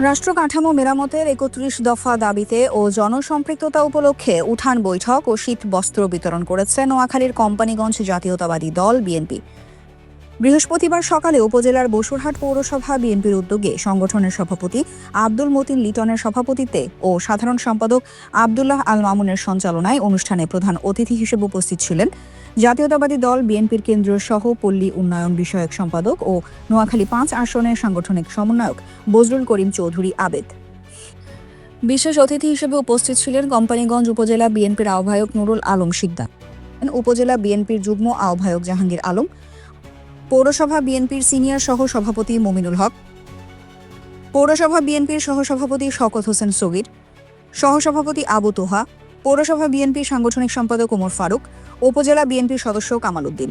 রাষ্ট্র কাঠামো মেরামতের একত্রিশ দফা দাবিতে ও জনসম্পৃক্ততা উপলক্ষে উঠান বৈঠক ও শীত বস্ত্র বিতরণ করেছে নোয়াখালীর কোম্পানিগঞ্জ জাতীয়তাবাদী দল, বিএনপি। বৃহস্পতিবার সকালে উপজেলার বসুরহাট পৌরসভা বিএনপির উদ্যোগে সংগঠনের সভাপতি আব্দুল মতিন লিটনের সভাপতিত্বে ও সাধারণ সম্পাদক আবদুল্লাহ আল মামুনের সঞ্চালনায় অনুষ্ঠানে প্রধান অতিথি হিসেবে উপস্থিত ছিলেন জাতীয়তাবাদী দল বিএনপির কেন্দ্রীয় সহ পল্লী উন্নয়ন বিষয়ক সম্পাদক ও নোয়াখালী পাঁচ আসনের সাংগঠনিক সমন্বয়ক বজরুল করিম চৌধুরী আবেদ। বিশেষ অতিথি হিসেবে উপস্থিত ছিলেন কোম্পানিগঞ্জ উপজেলা বিএনপির আহ্বায়ক নুরুল আলম সিকদার উপজেলা বিএনপির যুগ্ম আহ্বায়ক জাহাঙ্গীর আলম, পৌরসভা বিএনপির সিনিয়র সহ সভাপতি মমিনুল হক, পৌরসভা বিএনপির সহসভাপতি শওকত হোসেন সগির সহসভাপতি আবু তোহা পৌরসভা বিএনপির সাংগঠনিক সম্পাদক ওমর ফারুক, উপজেলা বিএনপির সদস্য কামাল উদ্দিন।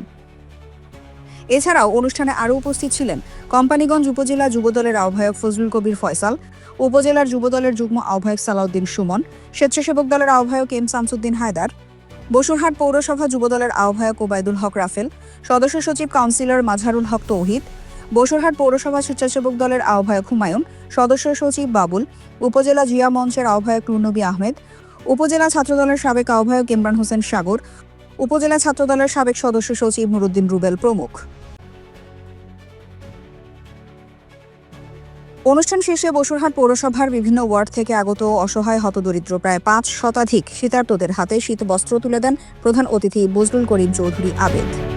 এছাড়াও অনুষ্ঠানে আরও উপস্থিত ছিলেন কোম্পানিগঞ্জ উপজেলা যুবদলের আহ্বায়ক ফজলুল কবির ফয়সাল, উপজেলার যুবদলের যুগ্ম আহ্বায়ক সালাউদ্দিন সুমন, স্বেচ্ছাসেবক দলের আহ্বায়ক এম শামসুদ্দিন হায়দার, বসুরহাট পৌরসভা যুবদলের আহ্বায়ক ওবায়দুল হক রাফেল, সদস্য সচিব কাউন্সিলর মাঝারুল হক তৌহিদ, বসুরহাট পৌরসভা স্বেচ্ছাসেবক দলের আহ্বায়ক হুমায়ুন, সদস্য সচিব বাবুল, উপজেলা জিয়া মঞ্চের আহ্বায়ক রুনবী আহমেদ উপজেলা ছাত্রদলের সাবেক আহ্বায়ক ইমরান হোসেন সাগর, উপজেলা ছাত্রদলের সাবেক সদস্য সচিব নুরুদ্দিন রুবেল প্রমুখ। অনুষ্ঠান শেষে বসুরহাট পৌরসভার বিভিন্ন ওয়ার্ড থেকে আগত অসহায় হতদরিদ্র প্রায় পাঁচ শতাধিক শীতার্তদের হাতে শীত বস্ত্র তুলে দেন প্রধান অতিথি বজরুল করিম চৌধুরী আবেদ।